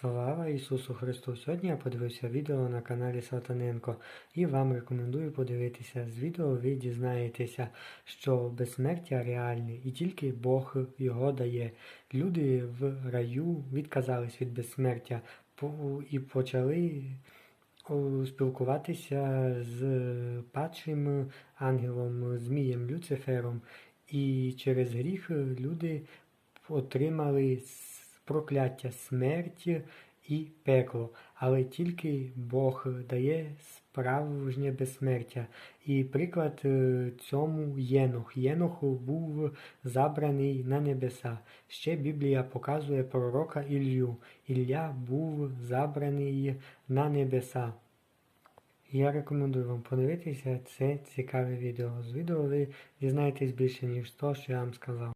Слава Ісусу Христу! Сьогодні я подивився відео на каналі Сатаненко і вам рекомендую подивитися. З відео ви дізнаєтеся, що безсмертя реальне і тільки Бог його дає. Люди в раю відказались від безсмертя і почали спілкуватися з падшим ангелом, Змієм Люцифером. І через гріх люди отримали прокляття смерті і пекло, але тільки Бог дає справжнє безсмертя. І приклад е, цьому Єнох. Єнох був забраний на небеса. Ще Біблія показує пророка Іллю. Ілля був забраний на небеса. Я рекомендую вам подивитися це цікаве відео. З відео ви дізнаєтесь більше, ніж то, що я вам сказав.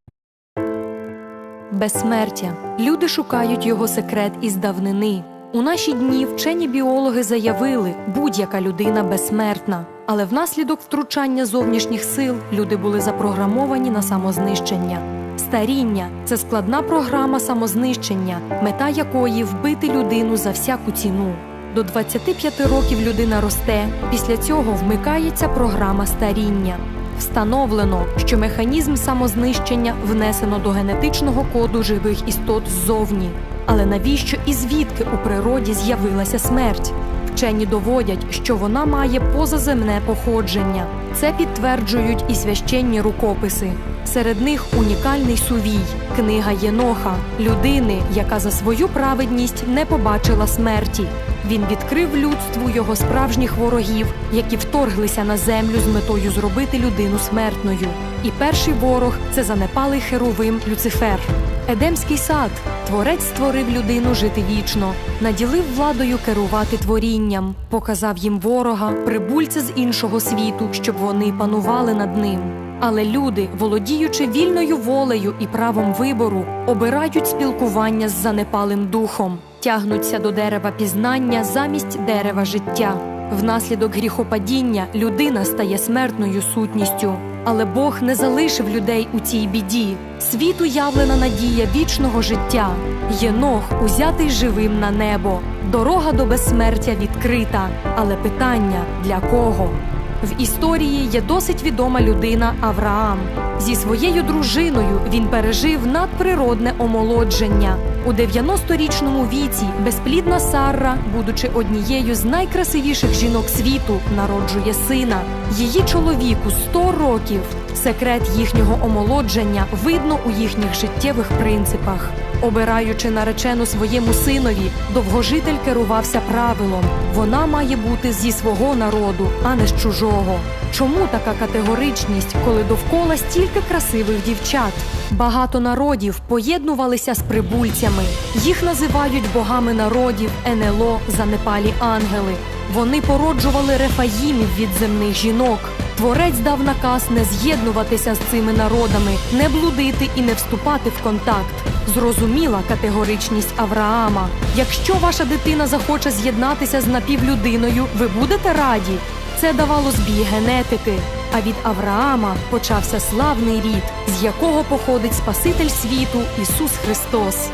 Безсмертя. Люди шукають його секрет із давнини. У наші дні вчені біологи заявили, будь-яка людина безсмертна. Але внаслідок втручання зовнішніх сил люди були запрограмовані на самознищення. Старіння це складна програма самознищення, мета якої вбити людину за всяку ціну. До 25 років людина росте, після цього вмикається програма старіння. Встановлено, що механізм самознищення внесено до генетичного коду живих істот ззовні. Але навіщо і звідки у природі з'явилася смерть? Вчені доводять, що вона має позаземне походження. Це підтверджують і священні рукописи. Серед них унікальний сувій, книга Єноха, людини, яка за свою праведність не побачила смерті. Він відкрив людству його справжніх ворогів, які вторглися на землю з метою зробити людину смертною. І перший ворог це занепалий херовим Люцифер. Едемський сад. Творець створив людину жити вічно, наділив владою керувати творінням, показав їм ворога, прибульця з іншого світу, щоб вони панували над ним. Але люди, володіючи вільною волею і правом вибору, обирають спілкування з занепалим духом, тягнуться до дерева пізнання замість дерева життя. Внаслідок гріхопадіння людина стає смертною сутністю. Але Бог не залишив людей у цій біді. Світу явлена надія вічного життя. Єнох узятий живим на небо. Дорога до безсмертя відкрита. Але питання для кого? В історії є досить відома людина Авраам. Зі своєю дружиною він пережив надприродне омолодження. У 90-річному віці безплідна Сарра, будучи однією з найкрасивіших жінок світу, народжує сина. Її чоловіку 100 років. Секрет їхнього омолодження видно у їхніх життєвих принципах. Обираючи наречену своєму синові, довгожитель керувався правилом: вона має бути зі свого народу, а не з чужого. Чому така категоричність, коли довкола стільки красивих дівчат? Багато народів поєднувалися з прибульцями. Їх називають богами народів, НЛО, занепалі ангели. Вони породжували рефаїмів від земних жінок. Творець дав наказ не з'єднуватися з цими народами, не блудити і не вступати в контакт. Зрозуміла категоричність Авраама. Якщо ваша дитина захоче з'єднатися з напівлюдиною, ви будете раді. Це давало збій генетики. А від Авраама почався славний рід, з якого походить Спаситель світу Ісус Христос.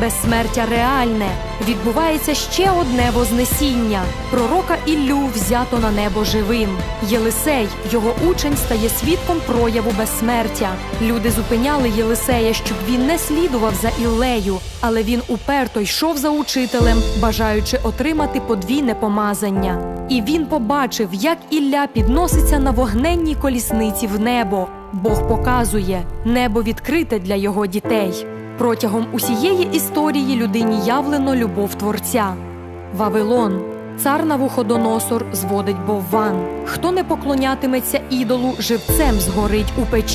Безсмертя реальне. Відбувається ще одне вознесіння. Пророка Іллю взято на небо живим. Єлисей, його учень, стає свідком прояву безсмертя. Люди зупиняли Єлисея, щоб він не слідував за Іллею, але він уперто йшов за учителем, бажаючи отримати подвійне помазання. І він побачив, як Ілля підноситься на вогненній колісниці в небо. Бог показує небо відкрите для його дітей. Протягом усієї історії людині явлено любов Творця. Вавилон. Цар Навуходоносор зводить Бовван. Хто не поклонятиметься ідолу, живцем згорить у печі.